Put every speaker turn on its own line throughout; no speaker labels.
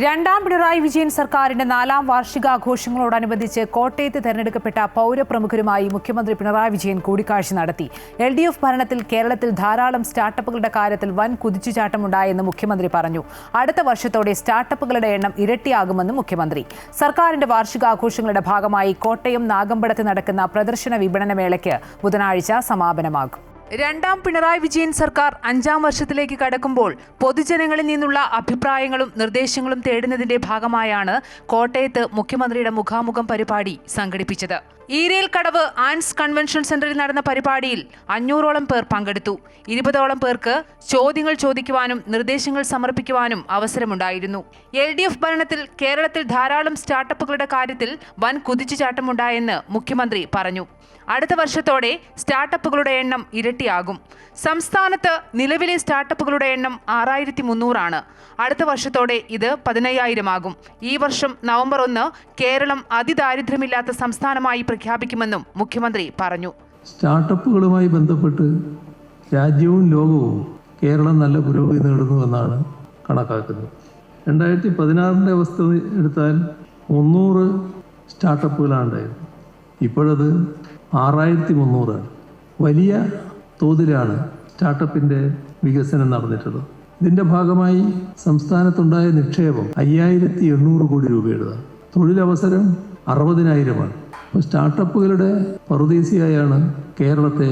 രണ്ടാം പിണറായി വിജയൻ സർക്കാരിന്റെ നാലാം വാർഷികാഘോഷങ്ങളോടനുബന്ധിച്ച് കോട്ടയത്ത് തെരഞ്ഞെടുക്കപ്പെട്ട പൗരപ്രമുഖരുമായി മുഖ്യമന്ത്രി പിണറായി വിജയൻ കൂടിക്കാഴ്ച നടത്തി. എൽ ഡി എഫ് ഭരണത്തിൽ കേരളത്തിൽ ധാരാളം സ്റ്റാർട്ടപ്പുകളുടെ കാര്യത്തിൽ വൻ കുതിച്ചുചാട്ടമുണ്ടായെന്ന് മുഖ്യമന്ത്രി പറഞ്ഞു. അടുത്ത വർഷത്തോടെ സ്റ്റാർട്ടപ്പുകളുടെ എണ്ണം ഇരട്ടിയാകുമെന്നും മുഖ്യമന്ത്രി. സർക്കാരിന്റെ വാർഷികാഘോഷങ്ങളുടെ ഭാഗമായി കോട്ടയം നാഗമ്പടത്ത് നടക്കുന്ന പ്രദർശന വിപണന മേളയ്ക്ക് ബുധനാഴ്ച സമാപനമാകും. രണ്ടാം പിണറായി വിജയൻ സർക്കാർ അഞ്ചാം വർഷത്തിലേക്ക് കടക്കുമ്പോൾ പൊതുജനങ്ങളിൽ നിന്നുള്ള അഭിപ്രായങ്ങളും നിർദ്ദേശങ്ങളും തേടുന്നതിന്റെ ഭാഗമായാണ് കോട്ടയത്ത് മുഖ്യമന്ത്രിയുടെ മുഖാമുഖം പരിപാടി സംഘടിപ്പിച്ചത്. ഈരേൽ കടവ് ആൻസ് കൺവെൻഷൻ സെന്ററിൽ നടന്ന പരിപാടിയിൽ അഞ്ഞൂറോളം പേർ പങ്കെടുത്തു. ഇരുപതോളം പേർക്ക് ചോദ്യങ്ങൾ ചോദിക്കുവാനും നിർദ്ദേശങ്ങൾ സമർപ്പിക്കുവാനും അവസരമുണ്ടായിരുന്നു. എൽ ഡി എഫ് ഭരണത്തിൽ കേരളത്തിൽ ധാരാളം സ്റ്റാർട്ടപ്പുകളുടെ കാര്യത്തിൽ വൻ കുതിച്ചുചാട്ടമുണ്ടായെന്ന് മുഖ്യമന്ത്രി പറഞ്ഞു. അടുത്ത വർഷത്തോടെ സ്റ്റാർട്ടപ്പുകളുടെ എണ്ണം ഇരട്ടിയാകും. സംസ്ഥാനത്ത് നിലവിലെ സ്റ്റാർട്ടപ്പുകളുടെ എണ്ണം ആറായിരത്തി മുന്നൂറാണ് അടുത്ത വർഷത്തോടെ ഇത് പതിനയ്യായിരമാകും. ഈ വർഷം നവംബർ ഒന്ന് കേരളം അതിദാരിദ്ര്യമില്ലാത്ത സംസ്ഥാനമായി പ്രഖ്യാപിക്കുമെന്നും മുഖ്യമന്ത്രി പറഞ്ഞു.
സ്റ്റാർട്ടപ്പുകളുമായി ബന്ധപ്പെട്ട് രാജ്യവും ലോകവും കേരളം നല്ല പുരോഗതി നേടുന്നുവെന്നാണ് കണക്കാക്കുന്നത്. രണ്ടായിരത്തി പതിനാറിന്റെ അവസ്ഥ എടുത്താൽ മുന്നൂറ് സ്റ്റാർട്ടപ്പുകളാണ് ഉണ്ടായത്. ഇപ്പോഴത് ആറായിരത്തി മുന്നൂറാണ് വലിയ തോതിലാണ് സ്റ്റാർട്ടപ്പിന്റെ വികസനം നടന്നിട്ടുള്ളത്. ഇതിന്റെ ഭാഗമായി സംസ്ഥാനത്തുണ്ടായ നിക്ഷേപം അയ്യായിരത്തി എണ്ണൂറ് കോടി രൂപയുടേതാണ്. തൊഴിലവസരം അറുപതിനായിരമാണ്. അപ്പോൾ സ്റ്റാർട്ടപ്പുകളുടെ പറുദീസിയായാണ് കേരളത്തെ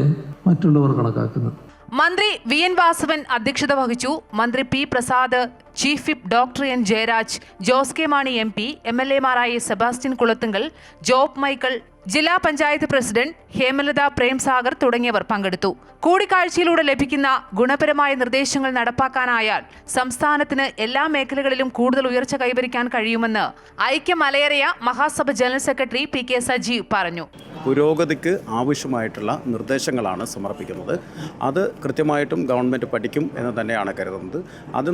മറ്റുള്ളവർ കണക്കാക്കുന്നത്.
മന്ത്രി വി എൻ വാസവൻ അധ്യക്ഷത വഹിച്ചു. മന്ത്രി P Prasad chief whip doctor N Jayaraj Jose K Mani M P M L എമാരായ Sebastian Kulathunkal Job Michael ജില്ലാ പഞ്ചായത്ത് പ്രസിഡന്റ് ഹേമലത പ്രേംസാഗർ തുടങ്ങിയവർ പങ്കെടുത്തു. കൂടിക്കാഴ്ചയിലൂടെ ലഭിക്കുന്ന ഗുണപരമായ നിർദ്ദേശങ്ങൾ നടപ്പാക്കാനായാൽ സംസ്ഥാനത്തിന് എല്ലാ മേഖലകളിലും കൂടുതൽ ഉയർച്ച കൈവരിക്കാൻ കഴിയുമെന്ന് Aikya Malayaraya Mahasabha general secretary P K Sajeev പറഞ്ഞു.
പുരോഗതിക്ക് ആവശ്യമായിട്ടുള്ള നിർദ്ദേശങ്ങളാണ് സമർപ്പിക്കുന്നത്. അത് കൃത്യമായിട്ടും ഗവൺമെന്റ് പഠിക്കും എന്ന് തന്നെയാണ് കരുതുന്നത്. അത്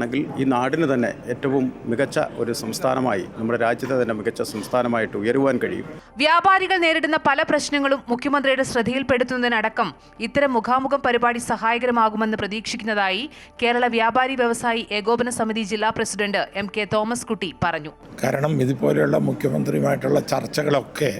നടപ്പിലാക്കുകയാണെങ്കിൽ ഈ നാടിന് തന്നെ ഏറ്റവും മികച്ച ഒരു സംസ്ഥാനമായി നമ്മുടെ രാജ്യത്തെ തന്നെ മികച്ച സംസ്ഥാനമായിട്ട് ഉയരുവാൻ കഴിയും.
വ്യാപാരികൾ നേരിടുന്ന പല പ്രശ്നങ്ങളും മുഖ്യമന്ത്രിയുടെ ശ്രദ്ധയിൽപ്പെടുത്തുന്നതിനടക്കം ഇത്തരം മുഖാമുഖം പരിപാടി സഹായകരമാകുമെന്ന് പ്രതീക്ഷിക്കുന്നതായി കേരള വ്യാപാരി വ്യവസായി ഏകോപന സമിതി ജില്ലാ പ്രസിഡന്റ് എം കെ തോമസ് കുട്ടി പറഞ്ഞു.
കാരണം ഇതുപോലെയുള്ള മുഖ്യമന്ത്രിയുമായിട്ടുള്ള ചർച്ചകളൊക്കെ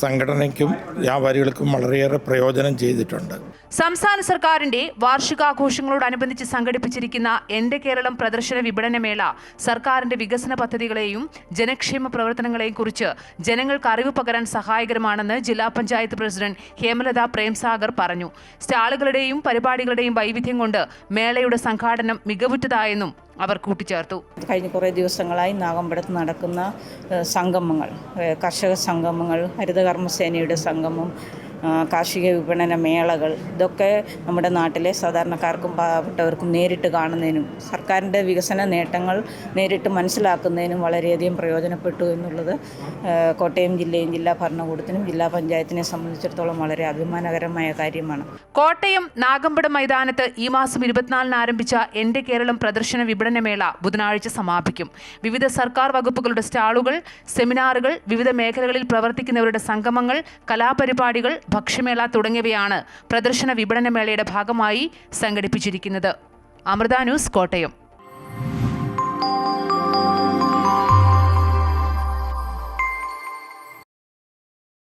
സംഘടനയ്ക്കും വ്യാപാരികൾക്കും വളരെയേറെ പ്രയോജനം ചെയ്തിട്ടുണ്ട്.
സംസ്ഥാന സർക്കാരിന്റെ വാർഷികാഘോഷങ്ങളോടനുബന്ധിച്ച് സംഘടിപ്പിച്ചിരിക്കുന്ന എന്റെ കേരളം പ്രദർശന വിപണനമേള സർക്കാരിന്റെ വികസന പദ്ധതികളെയും ജനക്ഷേമ പ്രവർത്തനങ്ങളെയും കുറിച്ച് ജനങ്ങൾക്ക് അറിവ് പകരാൻ സഹായകരമാണെന്ന് ജില്ലാ പഞ്ചായത്ത് പ്രസിഡന്റ് ഹേമലത പ്രേംസാഗർ പറഞ്ഞു. സ്റ്റാളുകളുടെയും പരിപാടികളുടെയും വൈവിധ്യം കൊണ്ട് മേളയുടെ സംഘാടനം മികവുറ്റതായെന്നും അവർ കൂട്ടിച്ചേർത്തു.
കഴിഞ്ഞ കുറേ ദിവസങ്ങളായി നാഗമ്പടത്ത് നടക്കുന്ന സംഗമങ്ങൾ കർഷക സംഗമങ്ങൾ ഹരിതകർമ്മസേനയുടെ സംഗമം കാർഷിക വിപണന മേളകൾ ഇതൊക്കെ നമ്മുടെ നാട്ടിലെ സാധാരണക്കാർക്കും പാവപ്പെട്ടവർക്കും നേരിട്ട് കാണുന്നതിനും സർക്കാരിന്റെ വികസന നേട്ടങ്ങൾ നേരിട്ട് മനസ്സിലാക്കുന്നതിനും വളരെയധികം പ്രയോജനപ്പെട്ടു എന്നുള്ളത് കോട്ടയം ജില്ലയും ജില്ലാ ഭരണകൂടത്തിനും ജില്ലാ പഞ്ചായത്തിനെ സംബന്ധിച്ചിടത്തോളം വളരെ അഭിമാനകരമായ കാര്യമാണ്.
കോട്ടയം നാഗമ്പട മൈതാനത്ത് ഈ മാസം ഇരുപത്തിനാലിന് ആരംഭിച്ച എന്റെ കേരളം പ്രദർശന വിപണന മേള ബുധനാഴ്ച സമാപിക്കും. വിവിധ സർക്കാർ വകുപ്പുകളുടെ സ്റ്റാളുകൾ സെമിനാറുകൾ വിവിധ മേഖലകളിൽ പ്രവർത്തിക്കുന്നവരുടെ സംഗമങ്ങൾ കലാപരിപാടികൾ ഭക്ഷ്യമേള തുടങ്ങിയവയാണ് പ്രദർശന വിപണനമേളയുടെ ഭാഗമായി സംഘടിപ്പിച്ചിരിക്കുന്നത്. അമൃത ന്യൂസ് കോട്ടയം.